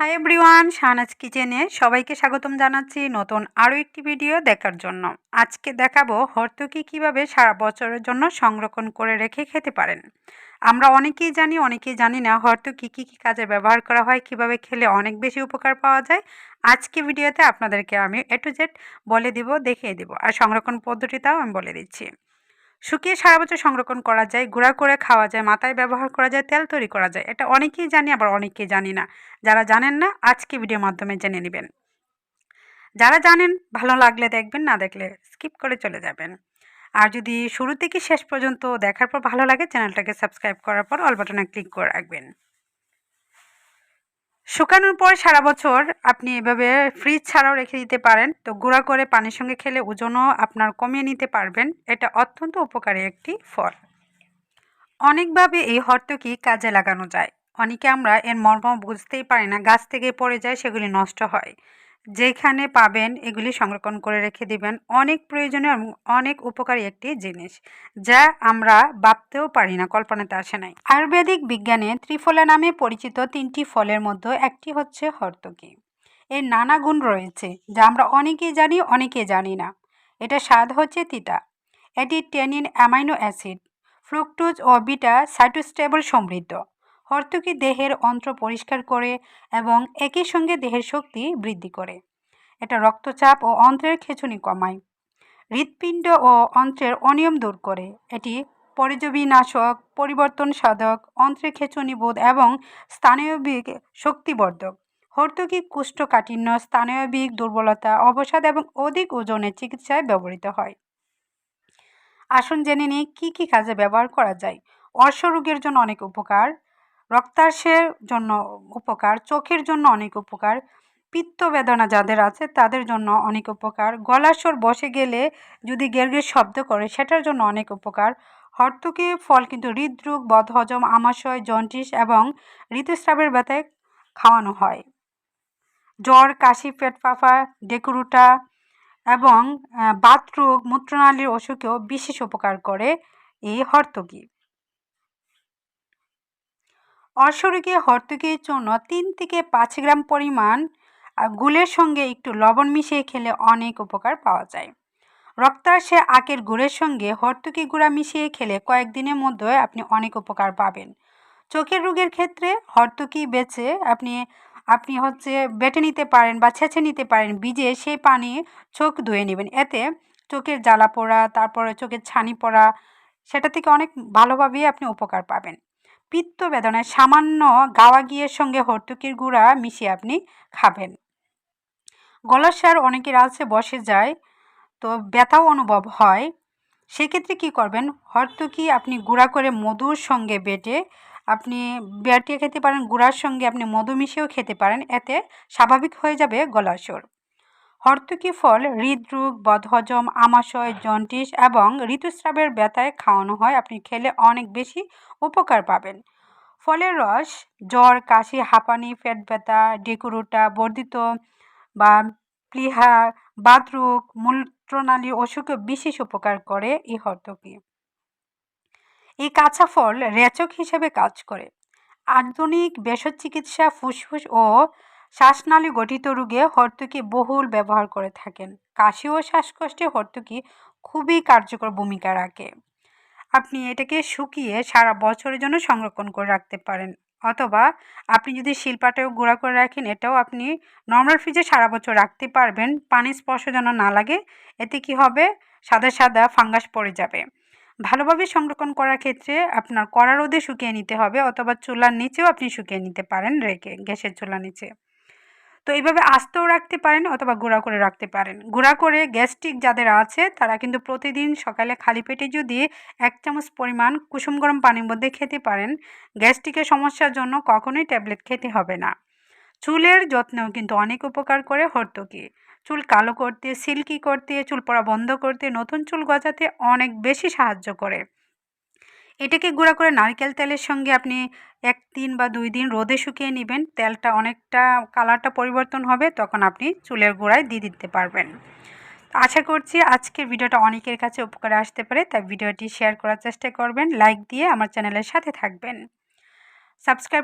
Hi everyone Shahnaz কিচেনে সবাইকে স্বাগতম জানাচ্ছি নতুন আরও একটি ভিডিও দেখার জন্য। আজকে দেখাবো হর্তকি কীভাবে সারা বছরের জন্য সংরক্ষণ করে রেখে খেতে পারেন। আমরা অনেকেই জানি অনেকেই জানি না হর্তকি কী কী কাজে ব্যবহার করা হয়, কীভাবে খেলে অনেক বেশি উপকার পাওয়া যায়। আজকে ভিডিওতে আপনাদেরকে আমি এ টু জেড বলে দিব, দেখিয়ে দিব। আর সংরক্ষণ পদ্ধতিটাও আমি বলে দিচ্ছি। শুকিয়ে সারা বছর সংরক্ষণ করা যায়, গুঁড়া করে খাওয়া যায়, মাথায় ব্যবহার করা যায়, তেল তৈরি করা যায়। এটা অনেকেই জানি, আবার অনেকেই জানি না। যারা জানেন না, আজকে ভিডিও মাধ্যমে জেনে নেবেন। যারা জানেন, ভালো লাগলে দেখবেন, না দেখলে স্কিপ করে চলে যাবেন। আর যদি শুরু থেকে শেষ পর্যন্ত দেখার পর ভালো লাগে, চ্যানেলটাকে সাবস্ক্রাইব করার পর অল বাটনে ক্লিক করে রাখবেন। শুকানোর পর সারা বছর আপনি এভাবে ফ্রিজ ছাড়াও রেখে দিতে পারেন। তো গুঁড়া করে পানির সঙ্গে খেলে ওজনও আপনার কমিয়ে নিতে পারবেন। এটা অত্যন্ত উপকারী একটি ফল। অনেকভাবে এই হর্তকি কাজে লাগানো যায়। অনেকে আমরা এর মর্ম বুঝতেই পারি না, গাছ থেকে পড়ে যায়, সেগুলি নষ্ট হয়। যেখানে পাবেন এগুলি সংরক্ষণ করে রেখে দিবেন। অনেক প্রয়োজনীয় এবং অনেক উপকারী একটি জিনিস, যা আমরা ভাবতেও পারি না, কল্পনাতে আসে নাই। আয়ুর্বেদিক বিজ্ঞানে ত্রিফলা নামে পরিচিত তিনটি ফলের মধ্যে একটি হচ্ছে হর্তকি। এর নানা গুণ রয়েছে, যা আমরা অনেকেই জানি অনেকে জানি না। এটা স্বাদ হচ্ছে তিতা। এটি টেনিন অ্যামাইনো অ্যাসিড, ফ্রুকটোজ ও বিটা সাইটোস্টেবল সমৃদ্ধ। হর্তকি দেহের অন্ত্র পরিষ্কার করে এবং একই সঙ্গে দেহের শক্তি বৃদ্ধি করে। এটা রক্তচাপ ও অন্ত্রের খেঁচুনি কমায়। হৃৎপিণ্ড ও অন্ত্রের অনিয়ম দূর করে। এটি পরিজবীনাশক পরিবর্তন সাধক অন্ত্রের খেঁচুনি বোধ এবং স্থানীয়বিক শক্তিবর্ধক। হর্তকি কুষ্ঠকাঠিন্য, স্থানীয়বিক দুর্বলতা, অবসাদ এবং অধিক ওজনের চিকিৎসায় ব্যবহৃত হয়। আসুন জেনে নিই কী কী কাজে ব্যবহার করা যায়। অর্শ রোগের জন্য অনেক উপকার। রক্তার্শের জন্য উপকার, চোখের জন্য অনেক উপকার, পিত্ত বেদনা যাদের আছে তাদের জন্য অনেক উপকার গলার স্বর বসে গেলে যদি গেরগের শব্দ করে সেটার জন্য অনেক উপকার। হর্তুকি ফল কিন্তু হৃদরোগ, বদহজম, আমাশয় জন্টিস এবং ঋতুস্রাবের ব্যথায় খাওয়ানো হয়। জ্বর, কাশি, পেট ফাঁফা, ডেকুরুটা এবং বাতরোগ মূত্রনালীর অসুখেও বিশেষ উপকার করে এই হর্তকি। অশ্বরোগী হর্তকির জন্য তিন থেকে পাঁচ গ্রাম পরিমাণ গুলের সঙ্গে একটু লবণ মিশিয়ে খেলে অনেক উপকার পাওয়া যায়। রক্তাশে আখের গুড়ের সঙ্গে হর্তকি গুঁড়া মিশিয়ে খেলে কয়েকদিনের মধ্যে আপনি অনেক উপকার পাবেন। চোখের রোগের ক্ষেত্রে হর্তকি বেছে আপনি আপনি হচ্ছে বেটে নিতে পারেন বা ছেঁচে নিতে পারেন বীজে সেই পানি চোখ ধুয়ে নেবেন। এতে চোখের জ্বালা পোড়া, তারপরে চোখের ছানি পড়া, সেটা থেকে অনেক ভালোভাবেই আপনি উপকার পাবেন। পিত্ত বেদনায় সামান্য গাওয়া গিয়ের সঙ্গে হর্তুকির গুঁড়া মিশিয়ে আপনি খাবেন। গলার সার অনেকের আলসে বসে যায়, তো ব্যথাও অনুভব হয়। সেক্ষেত্রে কী করবেন? হর্তুকি আপনি গুঁড়া করে মধুর সঙ্গে বেটে আপনি বেটিয়ে খেতে পারেন, গুঁড়ার সঙ্গে আপনি মধু মিশিয়েও খেতে পারেন, এতে স্বাভাবিক হয়ে যাবে গলার স্বর। হর্তুকি ফল, হৃদরোগ, বদহজম, আমাশয় জন্টিস এবং ঋতুস্রাবের ব্যথায় খাওয়ানো হয়। আপনি খেলে অনেক বেশি উপকার পাবেন। ফলের রস, জ্বর, কাশি, হাঁপানি, পেট ব্যথা, ডেকুরুটা, বর্ধিত বা প্লিহা বাতরোগ মূত্রনালী অসুখে বিশেষ উপকার করে এই হর্তকি। এই কাঁচা ফল রেচক হিসেবে কাজ করে। আধুনিক ভেষজ চিকিৎসা, ফুসফুস ও শ্বাসনালী গঠিত রোগে হর্তুকি বহুল ব্যবহার করে থাকেন। কাশি ও শ্বাসকষ্টে হর্তুকি খুবই কার্যকর ভূমিকা রাখে। আপনি এটাকে শুকিয়ে সারা বছরের জন্য সংরক্ষণ করে রাখতে পারেন। অথবা আপনি যদি শিলপাটাও গুঁড়া করে রাখেন, এটাও আপনি নর্মাল ফ্রিজে সারা বছর রাখতে পারবেন। পানি স্পর্শ যেন না লাগে, এতে কি হবে? সাদা সাদা ফাঙ্গাস পড়ে যাবে। ভালোভাবে সংরক্ষণ করার ক্ষেত্রে আপনার কড়া রোদে শুকিয়ে নিতে হবে, অথবা চুলার নিচেও আপনি শুকিয়ে নিতে পারেন রেখে, গ্যাসের চুলার নিচে। তো এইভাবে আস্তেও রাখতে পারেন অথবা গুঁড়া করে রাখতে পারেন। গুঁড়া করে গ্যাস্ট্রিক যাদের আছে, তারা কিন্তু প্রতিদিন সকালে খালি পেটে যদি এক চামচ পরিমাণ কুসুম গরম পানির মধ্যে খেতে পারেন, গ্যাস্ট্রিকের সমস্যার জন্য কখনোই ট্যাবলেট খেতে হবে না। চুলের যত্নেও কিন্তু অনেক উপকার করে হর্তকি। চুল কালো করতে, সিল্কি করতে, চুল পড়া বন্ধ করতে নতুন চুল গজাতে অনেক বেশি সাহায্য করে। এটাকে গুঁড়া করে নারকেল তেলের সঙ্গে আপনি এক দিন বা দুই দিন রোদে শুকিয়ে নেবেন। তেলটা অনেকটা, কালারটা পরিবর্তন হবে, তখন আপনি চুলের গোড়ায় দিয়ে দিতে পারবেন। আশা করছি আজকের ভিডিওটা অনেকের কাছে উপকারে আসতে পারে, তাই ভিডিওটি শেয়ার করার চেষ্টা করবেন, লাইক দিয়ে আমার চ্যানেলের সাথে থাকবেন। সাবস্ক্রাইব